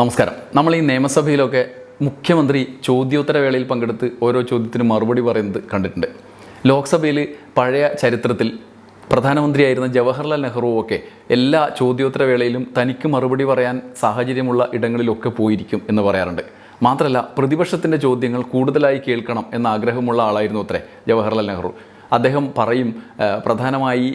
നമസ്കാരം. നമ്മൾ ഈ നിയമസഭയിലൊക്കെ മുഖ്യമന്ത്രി ചോദ്യോത്തരവേളയിൽ പങ്കെടുത്ത് ഓരോ ചോദ്യത്തിന് മറുപടി പറയുന്നത് കണ്ടിട്ടുണ്ട്. ലോക്സഭയിൽ പഴയ ചരിത്രത്തിൽ പ്രധാനമന്ത്രിയായിരുന്ന ജവഹർലാൽ നെഹ്റുവൊക്കെ എല്ലാ ചോദ്യോത്തരവേളയിലും തനിക്ക് മറുപടി പറയാൻ സാഹചര്യമുള്ള ഇടങ്ങളിലൊക്കെ പോയിരിക്കും എന്ന് പറയാറുണ്ട്. മാത്രമല്ല പ്രതിപക്ഷത്തിന്റെ ചോദ്യങ്ങൾ കൂടുതലായി കേൾക്കണം എന്ന ആഗ്രഹമുള്ള ആളായിരുന്നു അത്രേ ജവഹർലാൽ നെഹ്റു. അദ്ദേഹം പറയും പ്രധാനമായി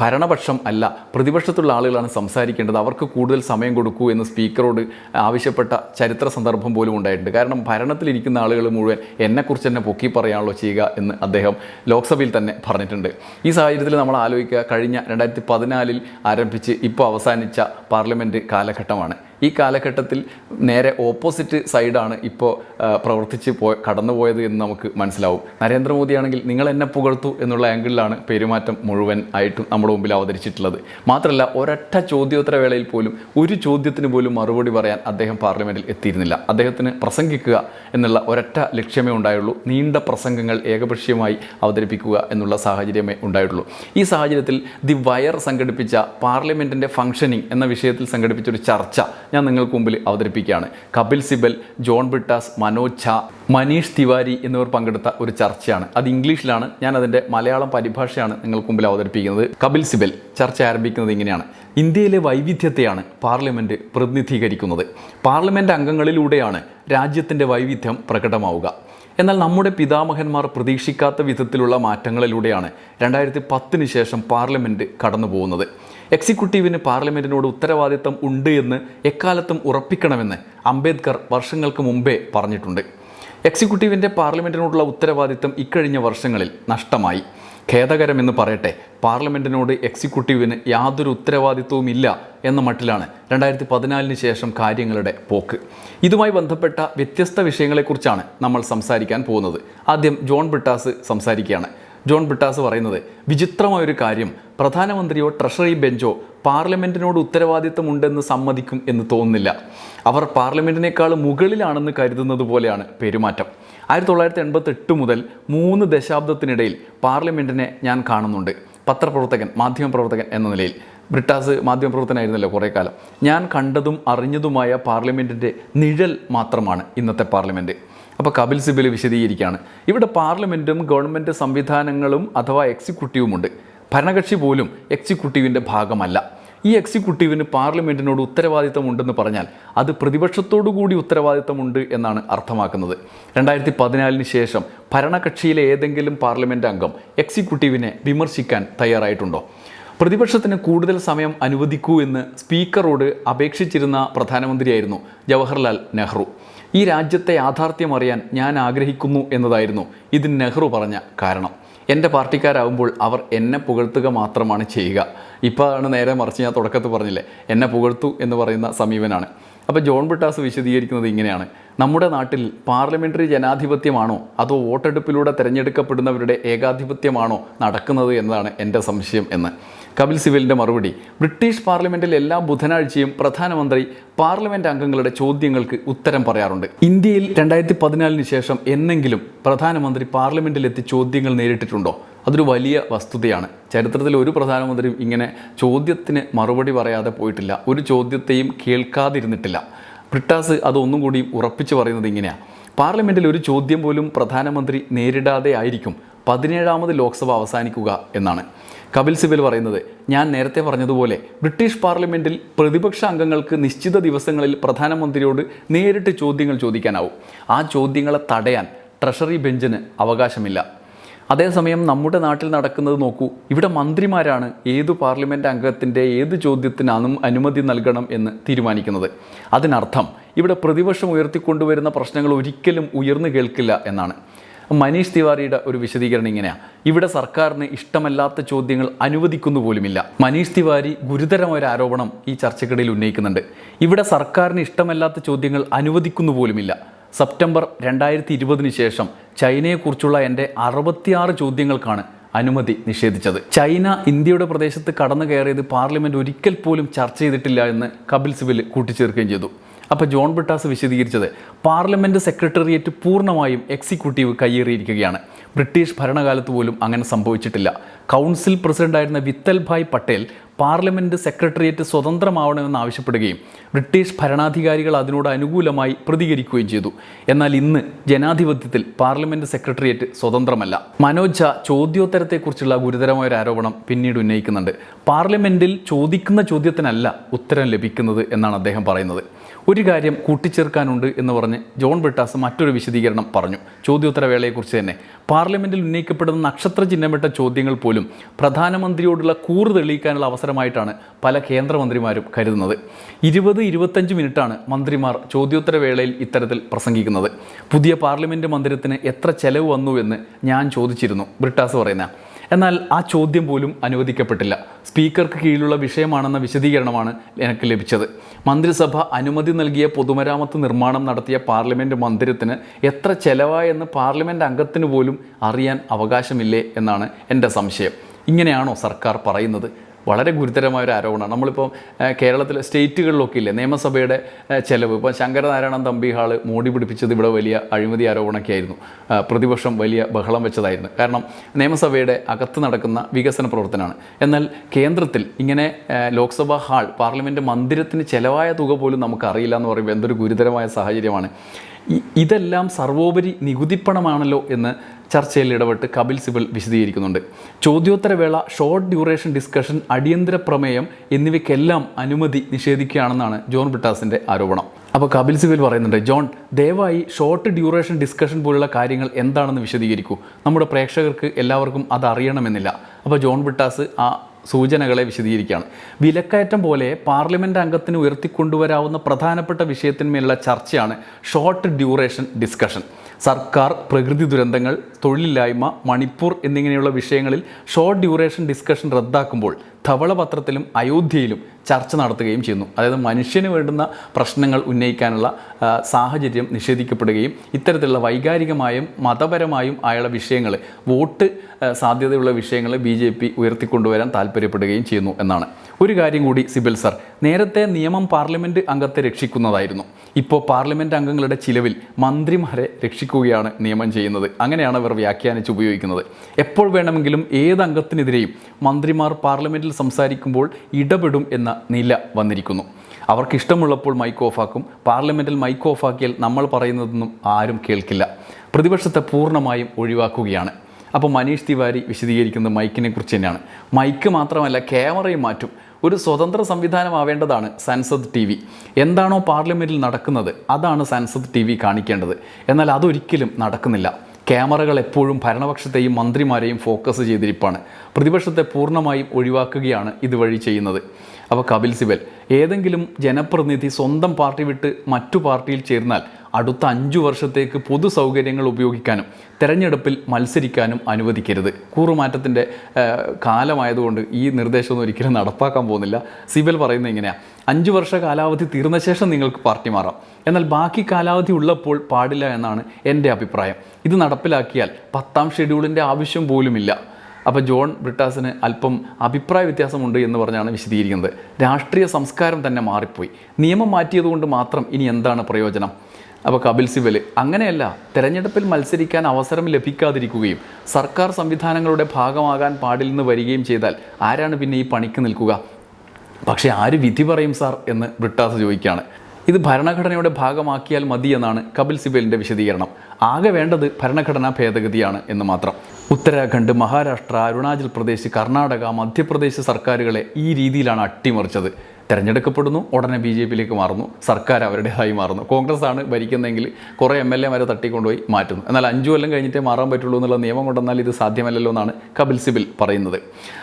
ഭരണപക്ഷം അല്ല പ്രതിപക്ഷത്തുള്ള ആളുകളാണ് സംസാരിക്കേണ്ടത്. അവർക്ക് കൂടുതൽ സമയം കൊടുക്കൂ എന്ന് സ്പീക്കറോട് ആവശ്യപ്പെട്ട ചരിത്ര സന്ദർഭം പോലും ഉണ്ടായിട്ടുണ്ട്. കാരണം ഭരണത്തിലിരിക്കുന്ന ആളുകൾ മുഴുവൻ എന്നെക്കുറിച്ച് തന്നെ പൊക്കി പറയാണല്ലോ ചെയ്യുക എന്ന് അദ്ദേഹം ലോക്സഭയിൽ തന്നെ പറഞ്ഞിട്ടുണ്ട്. ഈ സാഹചര്യത്തിൽ നമ്മൾ ആലോചിക്കുക കഴിഞ്ഞ രണ്ടായിരത്തി പതിനാലിൽ ആരംഭിച്ച് ഇപ്പോൾ അവസാനിച്ച പാർലമെന്റ് കാലഘട്ടമാണ്. ഈ കാലഘട്ടത്തിൽ നേരെ ഓപ്പോസിറ്റ് സൈഡാണ് ഇപ്പോൾ പ്രവർത്തിച്ച് പോ കടന്നുപോയത് എന്ന് നമുക്ക് മനസ്സിലാവും. നരേന്ദ്രമോദിയാണെങ്കിൽ നിങ്ങൾ എന്നെ പുകഴ്ത്തു എന്നുള്ള ആംഗിളിലാണ് പെരുമാറ്റം മുഴുവൻ ആയിട്ടും നമ്മുടെ മുമ്പിൽ അവതരിച്ചിട്ടുള്ളത്. മാത്രമല്ല ഒരൊറ്റ ചോദ്യോത്തര വേളയിൽ പോലും ഒരു ചോദ്യത്തിന് പോലും മറുപടി പറയാൻ അദ്ദേഹം പാർലമെന്റിൽ എത്തിയിരുന്നില്ല. അദ്ദേഹത്തിന് പ്രസംഗിക്കുക എന്നുള്ള ഒരൊറ്റ ലക്ഷ്യമേ ഉണ്ടായുള്ളൂ. നീണ്ട പ്രസംഗങ്ങൾ ഏകപക്ഷീയമായി അവതരിപ്പിക്കുക എന്നുള്ള സാഹചര്യമേ ഉണ്ടായിട്ടുള്ളൂ. ഈ സാഹചര്യത്തിൽ ദി വയർ സംഘടിപ്പിച്ച പാർലമെന്റിന്റെ ഫംഗ്ഷനിങ് എന്ന വിഷയത്തിൽ സംഘടിപ്പിച്ച ഒരു ചർച്ച ഞാൻ നിങ്ങൾക്ക് മുമ്പിൽ അവതരിപ്പിക്കുകയാണ്. കപിൽ സിബൽ ജോൺ ബിട്ടാസ് മനോജ് ഝാ മനീഷ് തിവാരി എന്നിവർ പങ്കെടുത്ത ഒരു ചർച്ചയാണ്. അത് ഇംഗ്ലീഷിലാണ്. ഞാൻ അതിന്റെ മലയാളം പരിഭാഷയാണ് നിങ്ങൾക്ക് മുമ്പിൽ അവതരിപ്പിക്കുന്നത്. കപിൽ സിബൽ ചർച്ച ആരംഭിക്കുന്നത് ഇങ്ങനെയാണ്. ഇന്ത്യയിലെ വൈവിധ്യത്തെയാണ് പാർലമെന്റ് പ്രതിനിധീകരിക്കുന്നത്. പാർലമെന്റ് അംഗങ്ങളിലൂടെയാണ് രാജ്യത്തിന്റെ വൈവിധ്യം പ്രകടമാവുക. എന്നാൽ നമ്മുടെ പിതാമഹന്മാർ പ്രതീക്ഷിക്കാത്ത വിധത്തിലുള്ള മാറ്റങ്ങളിലൂടെയാണ് രണ്ടായിരത്തി പത്തിന് ശേഷം പാർലമെന്റ് കടന്നു പോകുന്നത് എക്സിക്യൂട്ടീവിന് പാർലമെന്റിനോട് ഉത്തരവാദിത്തം ഉണ്ട് എന്ന് എക്കാലത്തും ഉറപ്പിക്കണമെന്ന് അംബേദ്കർ വർഷങ്ങൾക്ക് മുമ്പേ പറഞ്ഞിട്ടുണ്ട്. എക്സിക്യൂട്ടീവിന്റെ പാർലമെന്റിനോടുള്ള ഉത്തരവാദിത്തം ഇക്കഴിഞ്ഞ വർഷങ്ങളിൽ നഷ്ടമായി. ഖേദകരമെന്ന് പറയട്ടെ പാർലമെന്റിനോട് എക്സിക്യൂട്ടീവിന് യാതൊരു ഉത്തരവാദിത്വവും ഇല്ല എന്ന മട്ടിലാണ് രണ്ടായിരത്തി പതിനാലിന് ശേഷം കാര്യങ്ങളുടെ പോക്ക്. ഇതുമായി ബന്ധപ്പെട്ട വ്യത്യസ്ത വിഷയങ്ങളെക്കുറിച്ചാണ് നമ്മൾ സംസാരിക്കാൻ പോകുന്നത്. ആദ്യം ജോൺ ബ്രിട്ടാസ് സംസാരിക്കുകയാണ്. ജോൺ ബിട്ടാസ് പറയുന്നത് വിചിത്രമായൊരു കാര്യം. പ്രധാനമന്ത്രിയോ ട്രഷറി ബെഞ്ചോ പാർലമെന്റിനോട് ഉത്തരവാദിത്തമുണ്ടെന്ന് സമ്മതിക്കും എന്ന് തോന്നുന്നില്ല. അവർ പാർലമെന്റിനേക്കാൾ മുകളിലാണെന്ന് കരുതുന്നത് പോലെയാണ് പെരുമാറ്റം. ആയിരത്തി തൊള്ളായിരത്തി എൺപത്തെട്ട് മുതൽ മൂന്ന് ദശാബ്ദത്തിനിടയിൽ പാർലമെന്റിനെ ഞാൻ കാണുന്നുണ്ട്. പത്രപ്രവർത്തകൻ മാധ്യമപ്രവർത്തകൻ എന്ന നിലയിൽ. ബ്രിട്ടാസ് മാധ്യമപ്രവർത്തനായിരുന്നല്ലോ കുറേ കാലം. ഞാൻ കണ്ടതും അറിഞ്ഞതുമായ പാർലമെന്റിന്റെ നിഴൽ മാത്രമാണ് ഇന്നത്തെ പാർലമെന്റ് അപ്പോൾ കപിൽ സിബിൽ വിശദീകരിക്കുകയാണ്. ഇവിടെ പാർലമെന്റും ഗവൺമെന്റ് സംവിധാനങ്ങളും അഥവാ എക്സിക്യൂട്ടീവുമുണ്ട് ഭരണകക്ഷി പോലും എക്സിക്യൂട്ടീവിന്റെ ഭാഗമല്ല. ഈ എക്സിക്യൂട്ടീവിന് പാർലമെന്റിനോട് ഉത്തരവാദിത്തമുണ്ടെന്ന് പറഞ്ഞാൽ അത് പ്രതിപക്ഷത്തോടു കൂടി ഉത്തരവാദിത്തമുണ്ട് എന്നാണ് അർത്ഥമാക്കുന്നത്. രണ്ടായിരത്തി പതിനാലിന് ശേഷം ഭരണകക്ഷിയിലെ ഏതെങ്കിലും പാർലമെന്റ് അംഗം എക്സിക്യൂട്ടീവിനെ വിമർശിക്കാൻ തയ്യാറായിട്ടുണ്ടോ? പ്രതിപക്ഷത്തിന് കൂടുതൽ സമയം അനുവദിക്കൂ എന്ന് സ്പീക്കറോട് അപേക്ഷിച്ചിരുന്ന പ്രധാനമന്ത്രിയായിരുന്നു ജവഹർലാൽ നെഹ്റു. ഈ രാജ്യത്തെ യാഥാർത്ഥ്യം അറിയാൻ ഞാൻ ആഗ്രഹിക്കുന്നു എന്നതായിരുന്നു ഇതിന് നെഹ്റു പറഞ്ഞ കാരണം. എന്റെ പാർട്ടിക്കാരാകുമ്പോൾ അവർ എന്നെ പുകഴ്ത്തുക മാത്രമാണ് ചെയ്യുക. ഇപ്പോൾ ആണ് നേരെ മറിച്ച് ഞാൻ തുടക്കത്തിൽ പറഞ്ഞില്ലേ എന്നെ പുകഴ്ത്തു എന്ന് പറയുന്ന സമീപനാണ്. അപ്പോൾ ജോൺ ബിട്ടാസ് വിശദീകരിക്കുന്നത് ഇങ്ങനെയാണ്. നമ്മുടെ നാട്ടിൽ പാർലമെന്ററി ജനാധിപത്യമാണോ അതോ വോട്ടെടുപ്പിലൂടെ തിരഞ്ഞെടുക്കപ്പെടുന്നവരുടെ ഏകാധിപത്യമാണോ നടക്കുന്നത് എന്നതാണ് എന്റെ സംശയം എന്ന്. കപിൽ സിബലിന്റെ മറുപടി ബ്രിട്ടീഷ് പാർലമെന്റിൽ എല്ലാ ബുധനാഴ്ചയും പ്രധാനമന്ത്രി പാർലമെന്റ് അംഗങ്ങളുടെ ചോദ്യങ്ങൾക്ക് ഉത്തരം പറയാറുണ്ട്. ഇന്ത്യയിൽ രണ്ടായിരത്തി പതിനാലിന് ശേഷം എന്നെങ്കിലും പ്രധാനമന്ത്രി പാർലമെന്റിലെത്തി ചോദ്യങ്ങൾ നേരിട്ടിട്ടുണ്ടോ? അതൊരു വലിയ വസ്തുതയാണ്. ചരിത്രത്തിൽ ഒരു പ്രധാനമന്ത്രിയും ഇങ്ങനെ ചോദ്യത്തിന് മറുപടി പറയാതെ പോയിട്ടില്ല. ഒരു ചോദ്യത്തെയും കേൾക്കാതിരുന്നിട്ടില്ല. ബ്രിട്ടാസ് അതൊന്നും കൂടി ഉറപ്പിച്ച് പറയുന്നത് ഇങ്ങനെയാണ് പാർലമെന്റിൽ ഒരു ചോദ്യം പോലും പ്രധാനമന്ത്രി നേരിടാതെ ആയിരിക്കും പതിനേഴാമത് ലോക്സഭ അവസാനിക്കുക എന്നാണ്. കപിൽ സിബൽ പറയുന്നത് ഞാൻ നേരത്തെ പറഞ്ഞതുപോലെ ബ്രിട്ടീഷ് പാർലമെന്റിൽ പ്രതിപക്ഷ അംഗങ്ങൾക്ക് നിശ്ചിത ദിവസങ്ങളിൽ പ്രധാനമന്ത്രിയോട് നേരിട്ട് ചോദ്യങ്ങൾ ചോദിക്കാനാവും. ആ ചോദ്യങ്ങളെ തടയാൻ ട്രഷറി ബെഞ്ചിന് അവകാശമില്ല. അതേസമയം നമ്മുടെ നാട്ടിൽ നടക്കുന്നത് നോക്കൂ. ഇവിടെ മന്ത്രിമാരാണ് ഏത് പാർലമെന്റ് അംഗത്തിന്റെ ഏത് ചോദ്യത്തിനാണ് അനുമതി നൽകണം എന്ന് തീരുമാനിക്കുന്നത്. അതിനർത്ഥം ഇവിടെ പ്രതിപക്ഷം ഉയർത്തിക്കൊണ്ടുവരുന്ന പ്രശ്നങ്ങൾ ഒരിക്കലും ഉയർന്നു കേൾക്കില്ല എന്നാണ്. മനീഷ് തിവാരിയുടെ ഒരു വിശദീകരണം ഇങ്ങനെയാണ് ഇവിടെ സർക്കാരിന് ഇഷ്ടമല്ലാത്ത ചോദ്യങ്ങൾ അനുവദിക്കുന്നു പോലുമില്ല. മനീഷ് തിവാരി ഗുരുതരമായ ഒരു ആരോപണം ഈ ചർച്ചക്കിടയിൽ ഉന്നയിക്കുന്നുണ്ട്. ഇവിടെ സർക്കാരിന് ഇഷ്ടമല്ലാത്ത ചോദ്യങ്ങൾ അനുവദിക്കുന്നു പോലുമില്ല. സെപ്റ്റംബർ രണ്ടായിരത്തി ഇരുപതിന് ശേഷം ചൈനയെക്കുറിച്ചുള്ള എന്റെ അറുപത്തിയാറ് ചോദ്യങ്ങൾക്കാണ് അനുമതി നിഷേധിച്ചത്. ചൈന ഇന്ത്യയുടെ പ്രദേശത്ത് കടന്നു കയറിയത് പാർലമെന്റ് ഒരിക്കൽ പോലും ചർച്ച ചെയ്തിട്ടില്ല എന്ന് കപിൽ സിബൽ കൂട്ടിച്ചേർക്കുകയും ചെയ്തു. അപ്പോൾ ജോൺ ബ്രിട്ടാസ് വിശദീകരിച്ചത് പാർലമെന്റ് സെക്രട്ടേറിയറ്റ് പൂർണമായും എക്സിക്യൂട്ടീവ് കയ്യേറിയിരിക്കുകയാണ്. ബ്രിട്ടീഷ് ഭരണകാലത്ത് പോലും അങ്ങനെ സംഭവിച്ചിട്ടില്ല. കൗൺസിൽ പ്രസിഡന്റായിരുന്ന വിത്തൽ ഭായ് പട്ടേൽ പാർലമെന്റ് സെക്രട്ടേറിയറ്റ് സ്വതന്ത്രമാവണമെന്ന് ആവശ്യപ്പെടുകയും ബ്രിട്ടീഷ് ഭരണാധികാരികൾ അതിനോട് അനുകൂലമായി പ്രതികരിക്കുകയും ചെയ്തു. എന്നാൽ ഇന്ന് ജനാധിപത്യത്തിൽ പാർലമെന്റ് സെക്രട്ടേറിയറ്റ് സ്വതന്ത്രമല്ല. മനോജ് ഝാ ചോദ്യോത്തരത്തെക്കുറിച്ചുള്ള ഗുരുതരമായ ഒരു ആരോപണം പിന്നീട് ഉന്നയിക്കുന്നുണ്ട്. പാർലമെന്റിൽ ചോദിക്കുന്ന ചോദ്യത്തിനല്ല ഉത്തരം ലഭിക്കുന്നത് എന്നാണ് അദ്ദേഹം പറയുന്നത്. ഒരു കാര്യം കൂട്ടിച്ചേർക്കാനുണ്ട് എന്ന് പറഞ്ഞ് ജോൺ ബ്രിട്ടാസ് മറ്റൊരു വിശദീകരണം പറഞ്ഞു. ചോദ്യോത്തരവേളയെക്കുറിച്ച് തന്നെ. പാർലമെന്റിൽ ഉന്നയിക്കപ്പെടുന്ന നക്ഷത്ര ചിഹ്നമിട്ട ചോദ്യങ്ങൾ പോലും പ്രധാനമന്ത്രിയോടുള്ള കൂറ് തെളിയിക്കാനുള്ള അവസരമായിട്ടാണ് പല കേന്ദ്രമന്ത്രിമാരും കരുതുന്നത്. ഇരുപത് ഇരുപത്തഞ്ച് മിനിറ്റാണ് മന്ത്രിമാർ ചോദ്യോത്തരവേളയിൽ ഇത്തരത്തിൽ പ്രസംഗിക്കുന്നത്. പുതിയ പാർലമെന്റ് മന്ദിരത്തിന് എത്ര ചെലവ് വന്നു എന്ന് ഞാൻ ചോദിച്ചിരുന്നു. ബ്രിട്ടാസ് പറയുന്ന എന്നാൽ ആ ചോദ്യം പോലും അനുവദിക്കപ്പെട്ടില്ല. സ്പീക്കർക്ക് കീഴിലുള്ള വിഷയമാണെന്ന വിശദീകരണമാണ് എനിക്ക് ലഭിച്ചത്. മന്ത്രിസഭ അനുമതി നൽകിയ പൊതുമരാമത്ത് നിർമ്മാണം നടത്തിയ പാർലമെന്റ് മന്ദിരത്തിന് എത്ര ചെലവായെന്ന് പാർലമെന്റ് അംഗത്തിന് പോലും അറിയാൻ അവകാശമില്ലേ എന്നാണ് എന്റെ സംശയം. ഇങ്ങനെയാണോ സർക്കാർ പറയുന്നത്? വളരെ ഗുരുതരമായ ഒരു ആരോപണമാണ്. നമ്മളിപ്പോൾ കേരളത്തിലെ സ്റ്റേറ്റുകളിലൊക്കെ ഇല്ലേ നിയമസഭയുടെ ചെലവ്. ഇപ്പോൾ ശങ്കരനാരായണൻ തമ്പി ഹാൾ മോടി പിടിപ്പിച്ചത് ഇവിടെ വലിയ അഴിമതി ആരോപണമൊക്കെ ആയിരുന്നു. പ്രതിപക്ഷം വലിയ ബഹളം വെച്ചതായിരുന്നു. കാരണം നിയമസഭയുടെ അകത്ത് നടക്കുന്ന വികസന പ്രവർത്തനമാണ്. എന്നാൽ കേന്ദ്രത്തിൽ ഇങ്ങനെ ലോക്സഭാ ഹാൾ പാർലമെന്റ് മന്ദിരത്തിന് ചിലവായ തുക പോലും നമുക്കറിയില്ല എന്ന് പറയുമ്പോൾ എന്തൊരു ഗുരുതരമായ സാഹചര്യമാണ്. ഇതെല്ലാം സർവോപരി നികുതിപ്പണമാണല്ലോ എന്ന് ചർച്ചയിൽ ഇടപെട്ട് കപിൽ സിബൽ വിശദീകരിക്കുന്നുണ്ട്. ചോദ്യോത്തരവേള ഷോർട്ട് ഡ്യൂറേഷൻ ഡിസ്കഷൻ അടിയന്തര പ്രമേയം എന്നിവയ്ക്കെല്ലാം അനുമതി നിഷേധിക്കുകയാണെന്നാണ് ജോൺ ബ്രിട്ടാസിന്റെ ആരോപണം. അപ്പോൾ കപിൽ സിബൽ പറയുന്നുണ്ട് ജോൺ ദയവായി ഷോർട്ട് ഡ്യൂറേഷൻ ഡിസ്കഷൻ പോലുള്ള കാര്യങ്ങൾ എന്താണെന്ന് വിശദീകരിക്കൂ. നമ്മുടെ പ്രേക്ഷകർക്ക് എല്ലാവർക്കും അത് അറിയണമെന്നില്ല. അപ്പോൾ ജോൺ ബ്രിട്ടാസ് ആ സൂചനകളെ വിശദീകരിക്കുകയാണ്. വിലക്കയറ്റം പോലെ പാർലമെന്റ് അംഗത്തിന് ഉയർത്തിക്കൊണ്ടുവരാവുന്ന പ്രധാനപ്പെട്ട വിഷയത്തിന്മേലുള്ള ചർച്ചയാണ് ഷോർട്ട് ഡ്യൂറേഷൻ ഡിസ്കഷൻ സർക്കാർ പ്രകൃതി ദുരന്തങ്ങൾ തൊഴിലില്ലായ്മ മണിപ്പൂർ എന്നിങ്ങനെയുള്ള വിഷയങ്ങളിൽ ഷോർട്ട് ഡ്യൂറേഷൻ ഡിസ്കഷൻ റദ്ദാക്കുമ്പോൾ ധവളപത്രത്തിലും അയോധ്യയിലും ചർച്ച നടത്തുകയും ചെയ്യുന്നു. അതായത് മനുഷ്യന് വേണ്ടുന്ന പ്രശ്നങ്ങൾ ഉന്നയിക്കാനുള്ള സാഹചര്യം നിഷേധിക്കപ്പെടുകയും ഇത്തരത്തിലുള്ള വൈകാരികമായും മതപരമായും ആയുള്ള വിഷയങ്ങൾ വോട്ട് സാധ്യതയുള്ള വിഷയങ്ങൾ ബി ജെ പി ഉയർത്തിക്കൊണ്ടുവരാൻ താല്പര്യപ്പെടുകയും ചെയ്യുന്നു എന്നാണ്. ഒരു കാര്യം കൂടി സിബിൽ സർ. നേരത്തെ നിയമം പാർലമെന്റ് അംഗത്തെ രക്ഷിക്കുന്നതായിരുന്നു. ഇപ്പോൾ പാർലമെന്റ് അംഗങ്ങളുടെ ചിലവിൽ മന്ത്രിമാരെ രക്ഷിക്കുകയാണ് നിയമം ചെയ്യുന്നത്. അങ്ങനെയാണ് അവർ വ്യാഖ്യാനിച്ച് ഉപയോഗിക്കുന്നത്. എപ്പോൾ വേണമെങ്കിലും ഏത് അംഗത്തിനെതിരെയും മന്ത്രിമാർ പാർലമെന്റിൽ സംസാരിക്കുമ്പോൾ ഇടപെടും എന്ന നില വന്നിരിക്കുന്നു. അവർക്ക് ഇഷ്ടമുള്ളപ്പോൾ മൈക്ക് ഓഫാക്കും പാർലമെന്റിൽ മൈക്ക് ഓഫാക്കിയാൽ നമ്മൾ പറയുന്നതൊന്നും ആരും കേൾക്കില്ല. പ്രതിപക്ഷത്തെ പൂർണമായും ഒഴിവാക്കുകയാണ്. അപ്പോൾ മനീഷ് തിവാരി വിശദീകരിക്കുന്നത് മൈക്കിനെ കുറിച്ച് തന്നെയാണ്. മൈക്ക് മാത്രമല്ല ക്യാമറയും മാറ്റും. ഒരു സ്വതന്ത്ര സംവിധാനമാവേണ്ടതാണ് സൻസദ് ടി വി. എന്താണോ പാർലമെന്റിൽ നടക്കുന്നത് അതാണ് സൻസദ് ടി വി കാണിക്കേണ്ടത്. എന്നാൽ അതൊരിക്കലും നടക്കുന്നില്ല. ക്യാമറകൾ എപ്പോഴും ഭരണപക്ഷത്തെയും മന്ത്രിമാരെയും ഫോക്കസ് ചെയ്തിരിപ്പാണ്. പ്രതിപക്ഷത്തെ പൂർണമായും ഒഴിവാക്കുകയാണ് ഇതുവഴി ചെയ്യുന്നത്. അപ്പോൾ കപിൽ സിബൽ ഏതെങ്കിലും ജനപ്രതിനിധി സ്വന്തം പാർട്ടി വിട്ട് മറ്റു പാർട്ടിയിൽ ചേർന്നാൽ അടുത്ത അഞ്ചു വർഷത്തേക്ക് പൊതു സൗകര്യങ്ങൾ ഉപയോഗിക്കാനും തെരഞ്ഞെടുപ്പിൽ മത്സരിക്കാനും അനുവദിക്കരുത്. കൂറുമാറ്റത്തിന്റെ കാലമായതുകൊണ്ട് ഈ നിർദ്ദേശമൊന്നും ഒരിക്കലും നടപ്പാക്കാൻ പോകുന്നില്ല. സിബൽ പറയുന്നത് ഇങ്ങനെയാണ് അഞ്ച് വർഷ കാലാവധി തീർന്ന ശേഷം നിങ്ങൾക്ക് പാർട്ടി മാറാം. എന്നാൽ ബാക്കി കാലാവധി ഉള്ളപ്പോൾ പാടില്ല എന്നാണ് എന്റെ അഭിപ്രായം. ഇത് നടപ്പിലാക്കിയാൽ പത്താം ഷെഡ്യൂളിന്റെ ആവശ്യം പോലുമില്ല. അപ്പോൾ ജോൺ ബ്രിട്ടാസിന് അല്പം അഭിപ്രായ വ്യത്യാസമുണ്ട് എന്ന് പറഞ്ഞാണ് വിശദീകരിക്കുന്നത്. രാഷ്ട്രീയ സംസ്കാരം തന്നെ മാറിപ്പോയി. നിയമം മാറ്റിയതുകൊണ്ട് മാത്രം ഇനി എന്താണ് പ്രയോജനം? അപ്പോൾ കപിൽ സിബൽ അങ്ങനെയല്ല തെരഞ്ഞെടുപ്പിൽ മത്സരിക്കാൻ അവസരം ലഭിക്കാതിരിക്കുകയും സർക്കാർ സംവിധാനങ്ങളുടെ ഭാഗമാകാൻ പാടില്ലെന്ന് വരികയും ചെയ്താൽ ആരാണ് പിന്നെ ഈ പണിക്ക് നിൽക്കുക? പക്ഷേ ആര് വിധി പറയും സാർ എന്ന് ബ്രിട്ടാസ് ചോദിക്കുകയാണ്. ഇത് ഭരണഘടനയുടെ ഭാഗമാക്കിയാൽ മതി എന്നാണ് കപിൽ സിബലിന്റെ വിശദീകരണം. ആകെ വേണ്ടത് ഭരണഘടനാ ഭേദഗതിയാണ് എന്ന് മാത്രം. ഉത്തരാഖണ്ഡ് മഹാരാഷ്ട്ര അരുണാചൽ പ്രദേശ് കർണാടക മധ്യപ്രദേശ് സർക്കാരുകളെ ഈ രീതിയിലാണ് അട്ടിമറിച്ചത്. തിരഞ്ഞെടുക്കപ്പെടുന്നു ഉടനെ ബി ജെ പിയിലേക്ക് മാറുന്നു സർക്കാർ അവരുടേതായി മാറുന്നു. കോൺഗ്രസ് ആണ് ഭരിക്കുന്നതെങ്കിൽ കുറേ എം എൽ എമാരെ തട്ടിക്കൊണ്ടുപോയി മാറ്റുന്നു. എന്നാൽ അഞ്ചു കൊല്ലം കഴിഞ്ഞിട്ടേ മാറാൻ പറ്റുള്ളൂ എന്നുള്ള നിയമം കൊണ്ടുവന്നാൽ ഇത് സാധ്യമല്ലല്ലോ എന്നാണ് കപിൽ സിബിൽ പറയുന്നത്.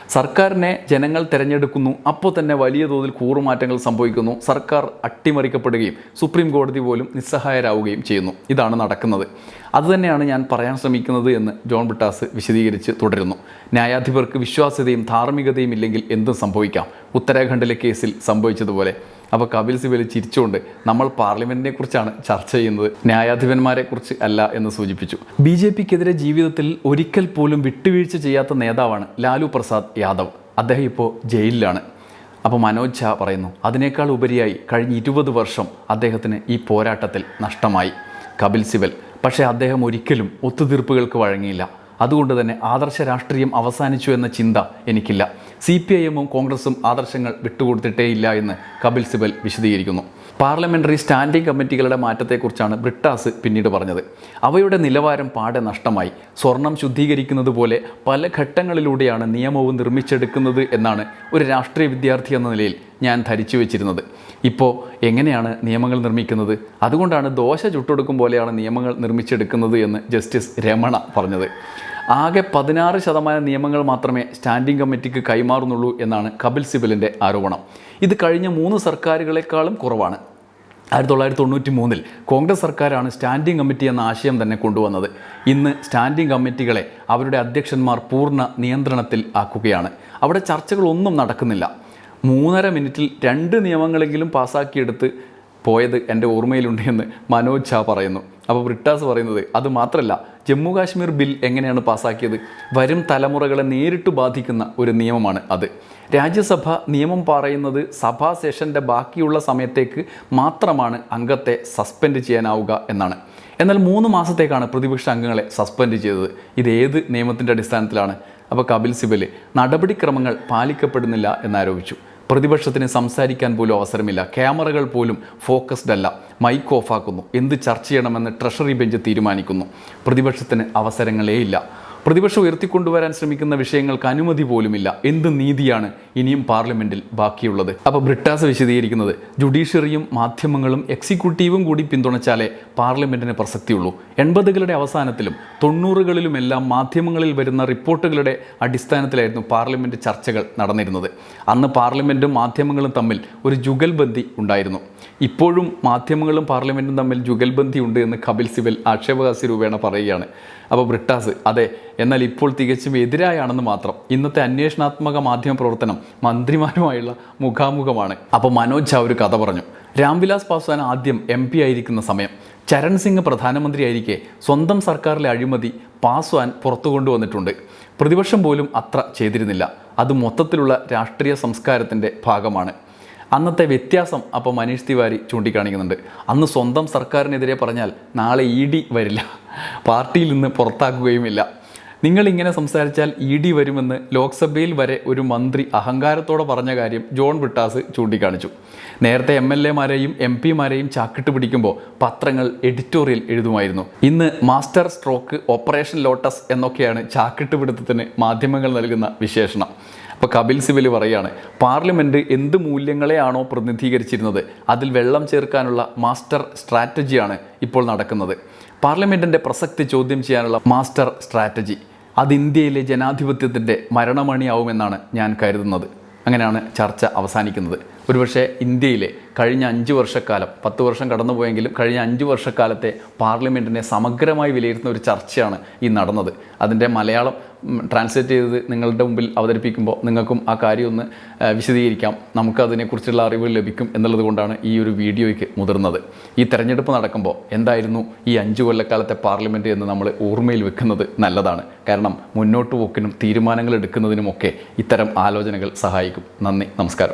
സർക്കാരിനെ ജനങ്ങൾ തിരഞ്ഞെടുക്കുന്നു അപ്പോൾ തന്നെ വലിയ തോതിൽ കൂറുമാറ്റങ്ങൾ സംഭവിക്കുന്നു. സർക്കാർ അട്ടിമറിക്കപ്പെടുകയും സുപ്രീം കോടതി പോലും നിസ്സഹായരാവുകയും ചെയ്യുന്നു. ഇതാണ് നടക്കുന്നത്. അതുതന്നെയാണ് ഞാൻ പറയാൻ ശ്രമിക്കുന്നത് എന്ന് ജോൺ ബിട്ടാസ് വിശദീകരിച്ച് തുടരുന്നു. ന്യായാധിപർക്ക് വിശ്വാസ്യതയും ധാർമ്മികതയും ഇല്ലെങ്കിൽ എന്തും സംഭവിക്കാം. ഉത്തരാഖണ്ഡിലെ കേസിൽ സംഭവിച്ചതുപോലെ. അപ്പോൾ കപിൽ സിബൽ ചിരിച്ചുകൊണ്ട് നമ്മൾ പാർലമെന്റിനെ കുറിച്ചാണ് ചർച്ച ചെയ്യുന്നത്. ന്യായാധിപന്മാരെ കുറിച്ച് അല്ല എന്ന് സൂചിപ്പിച്ചു. ബി ജെ പിക്കെതിരെ ജീവിതത്തിൽ ഒരിക്കൽ പോലും വിട്ടുവീഴ്ച ചെയ്യാത്ത നേതാവാണ് ലാലു പ്രസാദ് യാദവ്. അദ്ദേഹം ഇപ്പോൾ ജയിലിലാണ്. അപ്പോൾ മനോജ് ഝാ പറയുന്നു അതിനേക്കാൾ ഉപരിയായി കഴിഞ്ഞ ഇരുപത് വർഷം അദ്ദേഹത്തിന് ഈ പോരാട്ടത്തിൽ നഷ്ടമായി കപിൽ സിബൽ. പക്ഷേ അദ്ദേഹം ഒരിക്കലും ഒത്തുതീർപ്പുകൾക്ക് വഴങ്ങിയില്ല. അതുകൊണ്ട് തന്നെ ആദർശ രാഷ്ട്രീയം അവസാനിച്ചു എന്ന ചിന്ത എനിക്കില്ല. സി പി ഐ എമ്മും കോൺഗ്രസും ആദർശങ്ങൾ വിട്ടുകൊടുത്തിട്ടേയില്ല എന്ന് കപിൽ സിബൽ വിശദീകരിക്കുന്നു. പാർലമെന്ററി സ്റ്റാൻഡിംഗ് കമ്മിറ്റികളുടെ മാറ്റത്തെക്കുറിച്ചാണ് ബ്രിട്ടാസ് പിന്നീട് പറഞ്ഞത്. അവയുടെ നിലവാരം പാടെ നഷ്ടമായി. സ്വർണം ശുദ്ധീകരിക്കുന്നത് പോലെ പല ഘട്ടങ്ങളിലൂടെയാണ് നിയമവും നിർമ്മിച്ചെടുക്കുന്നത് എന്നാണ് ഒരു രാഷ്ട്രീയ വിദ്യാർത്ഥി എന്ന നിലയിൽ ഞാൻ ധരിച്ചു വെച്ചിരുന്നത്. ഇപ്പോൾ എങ്ങനെയാണ് നിയമങ്ങൾ നിർമ്മിക്കുന്നത്? അതുകൊണ്ടാണ് ദോശ ചുട്ടെടുക്കും പോലെയാണ് നിയമങ്ങൾ നിർമ്മിച്ചെടുക്കുന്നത് എന്ന് ജസ്റ്റിസ് രമണ പറഞ്ഞത്. ആകെ പതിനാറ് ശതമാനം നിയമങ്ങൾ മാത്രമേ സ്റ്റാൻഡിംഗ് കമ്മിറ്റിക്ക് കൈമാറുന്നുള്ളൂ എന്നാണ് കപിൽ സിബലിന്റെ ആരോപണം. ഇത് കഴിഞ്ഞ മൂന്ന് സർക്കാരുകളെക്കാളും കുറവാണ്. ആയിരത്തി തൊള്ളായിരത്തി തൊണ്ണൂറ്റി മൂന്നിൽ കോൺഗ്രസ് സർക്കാരാണ് സ്റ്റാൻഡിംഗ് കമ്മിറ്റി എന്ന ആശയം തന്നെ കൊണ്ടുവന്നത്. ഇന്ന് സ്റ്റാൻഡിംഗ് കമ്മിറ്റികളെ അവരുടെ അധ്യക്ഷന്മാർ പൂർണ നിയന്ത്രണത്തിൽ ആക്കുകയാണ്. അവിടെ ചർച്ചകളൊന്നും നടക്കുന്നില്ല. മൂന്നര മിനിറ്റിൽ രണ്ട് നിയമങ്ങളെങ്കിലും പാസ്സാക്കിയെടുത്ത് പോയത് എന്റെ ഓർമ്മയിലുണ്ട് എന്ന് മനോജ് ഝാ പറയുന്നു. അപ്പോൾ ബ്രിട്ടാസ് പറയുന്നത് അത് മാത്രമല്ല ജമ്മു കാശ്മീർ ബിൽ എങ്ങനെയാണ് പാസാക്കിയത്? വരും തലമുറകളെ നേരിട്ട് ബാധിക്കുന്ന ഒരു നിയമമാണ് അത്. രാജ്യസഭ നിയമം പറയുന്നത് സഭാ സെഷന്റെ ബാക്കിയുള്ള സമയത്തേക്ക് മാത്രമാണ് അംഗത്തെ സസ്പെൻഡ് ചെയ്യാനാവുക എന്നാണ്. എന്നാൽ മൂന്ന് മാസത്തേക്കാണ് പ്രതിപക്ഷ അംഗങ്ങളെ സസ്പെൻഡ് ചെയ്തത്. ഇത് ഏത് നിയമത്തിന്റെ അടിസ്ഥാനത്തിലാണ്? അപ്പോൾ കപിൽ സിബൽ നടപടിക്രമങ്ങൾ പാലിക്കപ്പെടുന്നില്ല എന്നാരോപിച്ചു. പ്രതിപക്ഷത്തിന് സംസാരിക്കാൻ പോലും അവസരമില്ല. ക്യാമറകൾ പോലും ഫോക്കസ്ഡ് അല്ല. മൈക്ക് ഓഫാക്കുന്നു എന്ത് ചർച്ച ചെയ്യണമെന്ന് ട്രഷറി ബെഞ്ച് തീരുമാനിക്കുന്നു. പ്രതിപക്ഷത്തിന് അവസരങ്ങളേ ഇല്ല പ്രതിപക്ഷം ഉയർത്തിക്കൊണ്ടുവരാൻ ശ്രമിക്കുന്ന വിഷയങ്ങൾക്ക് അനുമതി പോലുമില്ല. എന്ത് നീതിയാണ് ഇനിയും പാർലമെന്റിൽ ബാക്കിയുള്ളത്? അപ്പോൾ ബ്രിട്ടാസ് വിശദീകരിക്കുന്നത് ജുഡീഷ്യറിയും മാധ്യമങ്ങളും എക്സിക്യൂട്ടീവും കൂടി പിന്തുണച്ചാലേ പാർലമെന്റിന് പ്രസക്തിയുള്ളൂ. എൺപതുകളുടെ അവസാനത്തിലും തൊണ്ണൂറുകളിലുമെല്ലാം മാധ്യമങ്ങളിൽ വരുന്ന റിപ്പോർട്ടുകളുടെ അടിസ്ഥാനത്തിലായിരുന്നു പാർലമെന്റ് ചർച്ചകൾ നടന്നിരുന്നത്. അന്ന് പാർലമെന്റും മാധ്യമങ്ങളും തമ്മിൽ ഒരു ജുഗൽബന്ദി ഉണ്ടായിരുന്നു. ഇപ്പോഴും മാധ്യമങ്ങളും പാർലമെന്റും തമ്മിൽ ജുഗൽബന്ധിയുണ്ട് ഉണ്ട് എന്ന് കപിൽ സിബൽ ആക്ഷേപഹാസ്യ രൂപേണ പറയുകയാണ്. അപ്പോൾ ബ്രിട്ടാസ് അതെ എന്നാൽ ഇപ്പോൾ തികച്ചും എതിരായാണെന്ന് മാത്രം. ഇന്നത്തെ അന്വേഷണാത്മക മാധ്യമ പ്രവർത്തനം മന്ത്രിമാരുമായുള്ള മുഖാമുഖമാണ്. അപ്പോൾ മനോജ് ഒരു കഥ പറഞ്ഞു. രാംവിലാസ് പാസ്വാൻ ആദ്യം എം പി ആയിരിക്കുന്ന സമയം. ചരൺ സിംഗ് പ്രധാനമന്ത്രിയായിരിക്കെ സ്വന്തം സർക്കാരിലെ അഴിമതി പാസ്വാൻ പുറത്തു കൊണ്ടുവന്നിട്ടുണ്ട്. പ്രതിപക്ഷം പോലും അത്ര ചെയ്തിരുന്നില്ല. അത് മൊത്തത്തിലുള്ള രാഷ്ട്രീയ സംസ്കാരത്തിന്റെ ഭാഗമാണ്. അന്നത്തെ വ്യത്യാസം അപ്പോൾ മനീഷ് തിവാരി ചൂണ്ടിക്കാണിക്കുന്നുണ്ട്. അന്ന് സ്വന്തം സർക്കാരിനെതിരെ പറഞ്ഞാൽ നാളെ ഇ ഡി വരില്ല. പാർട്ടിയിൽ നിന്ന് പുറത്താക്കുകയുമില്ല. നിങ്ങൾ ഇങ്ങനെ സംസാരിച്ചാൽ ഇ ഡി വരുമെന്ന് ലോക്സഭയിൽ വരെ ഒരു മന്ത്രി അഹങ്കാരത്തോടെ പറഞ്ഞ കാര്യം ജോൺ വിട്ടാസ് ചൂണ്ടിക്കാണിച്ചു. നേരത്തെ എം എൽ എമാരെയും എം പിമാരെയും ചാക്കിട്ട് പിടിക്കുമ്പോൾ പത്രങ്ങൾ എഡിറ്റോറിയൽ എഴുതുമായിരുന്നു. ഇന്ന് മാസ്റ്റർ സ്ട്രോക്ക് ഓപ്പറേഷൻ ലോട്ടസ് എന്നൊക്കെയാണ് ചാക്കിട്ട് പിടുത്തത്തിന് മാധ്യമങ്ങൾ നൽകുന്ന വിശേഷണം. അപ്പോൾ കപിൽ സിബൽ പറയുകയാണ് പാർലമെന്റ് എന്ത് മൂല്യങ്ങളെയാണോ പ്രതിനിധീകരിച്ചിരുന്നത് അതിൽ വെള്ളം ചേർക്കാനുള്ള മാസ്റ്റർ സ്ട്രാറ്റജിയാണ് ഇപ്പോൾ നടക്കുന്നത്. പാർലമെന്റിന്റെ പ്രസക്തി ചോദ്യം ചെയ്യാനുള്ള മാസ്റ്റർ സ്ട്രാറ്റജി. അത് ഇന്ത്യയിലെ ജനാധിപത്യത്തിന്റെ മരണമണിയാവുമെന്നാണ് ഞാൻ കരുതുന്നത്. അങ്ങനെയാണ് ചർച്ച അവസാനിക്കുന്നത്. ഒരുപക്ഷെ ഇന്ത്യയിലെ കഴിഞ്ഞ അഞ്ച് വർഷക്കാലം പത്ത് വർഷം കടന്നുപോയെങ്കിലും കഴിഞ്ഞ അഞ്ച് വർഷക്കാലത്തെ പാർലമെന്റിനെ സമഗ്രമായി വിലയിരുത്തുന്ന ഒരു ചർച്ചയാണ് ഈ നടന്നത്. അതിന്റെ മലയാളം ട്രാൻസ്ലേറ്റ് ചെയ്ത് നിങ്ങളുടെ മുമ്പിൽ അവതരിപ്പിക്കുമ്പോൾ നിങ്ങൾക്കും ആ കാര്യം ഒന്ന് വിശദീകരിക്കാം. നമുക്കതിനെക്കുറിച്ചുള്ള അറിവ് ലഭിക്കും എന്നുള്ളതുകൊണ്ടാണ് ഈ ഒരു വീഡിയോയ്ക്ക് മുതിർന്നത്. ഈ തെരഞ്ഞെടുപ്പ് നടക്കുമ്പോൾ എന്തായിരുന്നു ഈ അഞ്ച് കൊല്ലക്കാലത്തെ പാർലമെന്റ് എന്ന് നമ്മൾ ഓർമ്മയിൽ വെക്കുന്നത് നല്ലതാണ്. കാരണം മുന്നോട്ട് പോക്കിനും തീരുമാനങ്ങൾ എടുക്കുന്നതിനുമൊക്കെ ഇത്തരം ആലോചനകൾ സഹായിക്കും. നന്ദി നമസ്കാരം.